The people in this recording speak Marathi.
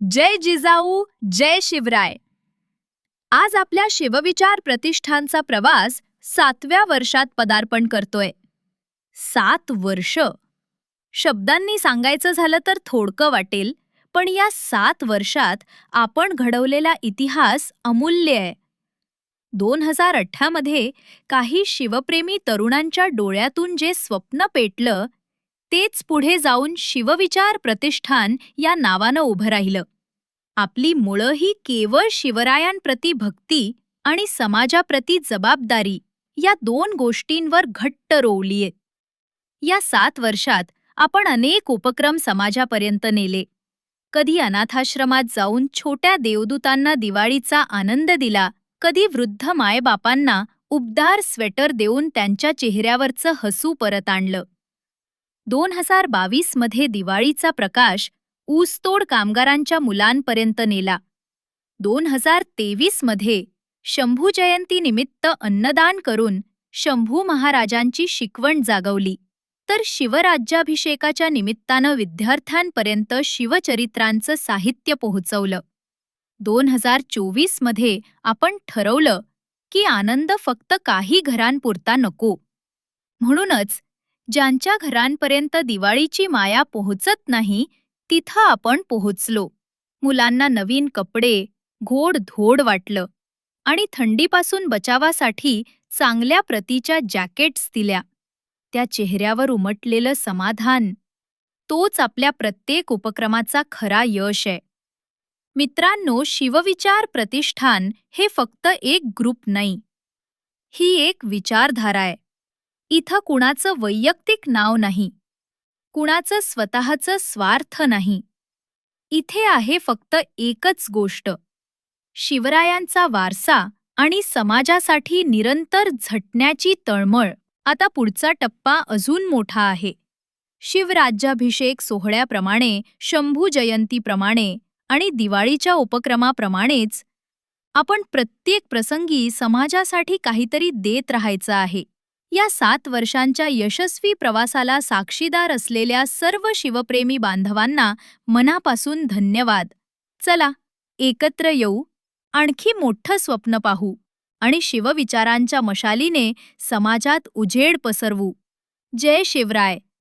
जय जिजाऊ जय शिवराय. आज आपल्या शिवविचार प्रतिष्ठानचा प्रवास सातव्या वर्षात पदार्पण करतोय. सात वर्ष. शब्दांनी सांगायचं झालं तर थोडकं वाटेल पण या सात वर्षात आपण घडवलेला इतिहास अमूल्य आहे. दोन हजार अठरामध्ये काही शिवप्रेमी तरुणांच्या डोळ्यातून जे स्वप्न पेटलं तेच पुढे जाऊन शिवविचार प्रतिष्ठान या नावानं उभं राहिलं. आपली मुळं ही केवळ शिवरायांप्रती भक्ती आणि समाजाप्रती जबाबदारी या दोन गोष्टींवर घट्ट रोवलीये. या सात वर्षात आपण अनेक उपक्रम समाजापर्यंत नेले. कधी अनाथाश्रमात जाऊन छोट्या देवदूतांना दिवाळीचा आनंद दिला कधी वृद्ध मायबापांना उबदार स्वेटर देऊन त्यांच्या चेहऱ्यावरचं हसू परत आणलं. दोन हजार बावीसमध्ये दिवाळीचा प्रकाश ऊसतोड कामगारांच्या मुलांपर्यंत नेला. दोन हजार तेवीसमध्ये शंभू जयंतीनिमित्त अन्नदान करून शंभू महाराजांची शिकवण जागवली. तर शिवराज्याभिषेकाच्या निमित्तानं विद्यार्थ्यांपर्यंत शिवचरित्रांचं साहित्य पोहोचवलं. दोन हजार चोवीसमध्ये आपण ठरवलं की आनंद फक्त काही घरांपुरता नको. म्हणूनच ज्यांच्या घरांपर्यंत दिवाळीची माया पोहोचत नाही तिथं आपण पोहोचलो. मुलांना नवीन कपडे घोड धोड वाटलं आणि थंडीपासून बचावासाठी चांगल्या प्रतीच्या जॅकेट्स दिल्या. त्या चेहऱ्यावर उमटलेलं समाधान. तोच आपल्या प्रत्येक उपक्रमाचा खरा यश आहे. मित्रांनो शिवविचार प्रतिष्ठान हे फक्त एक ग्रुप नाही. ही एक विचारधारा आहे. इथं कुणाचं वैयक्तिक नाव नाही. कुणाचं स्वतःचं स्वार्थ नाही. इथे आहे फक्त एकच गोष्ट. शिवरायांचा वारसा आणि समाजासाठी निरंतर झटण्याची तळमळ. आता पुढचा टप्पा अजून मोठा आहे. शिवराज्याभिषेक सोहळ्याप्रमाणे शंभू जयंतीप्रमाणे आणि दिवाळीच्या उपक्रमाप्रमाणेच आपण प्रत्येक प्रसंगी समाजासाठी काहीतरी देत राहायचं आहे. या सात वर्षांच्या यशस्वी प्रवासाला साक्षीदार असलेल्या सर्व शिवप्रेमी बांधवांना मनापासून धन्यवाद. चला एकत्र येऊ आणखी मोठं स्वप्न पाहू आणि शिवविचारांच्या मशालीने समाजात उजेड पसरवू. जय शिवराय.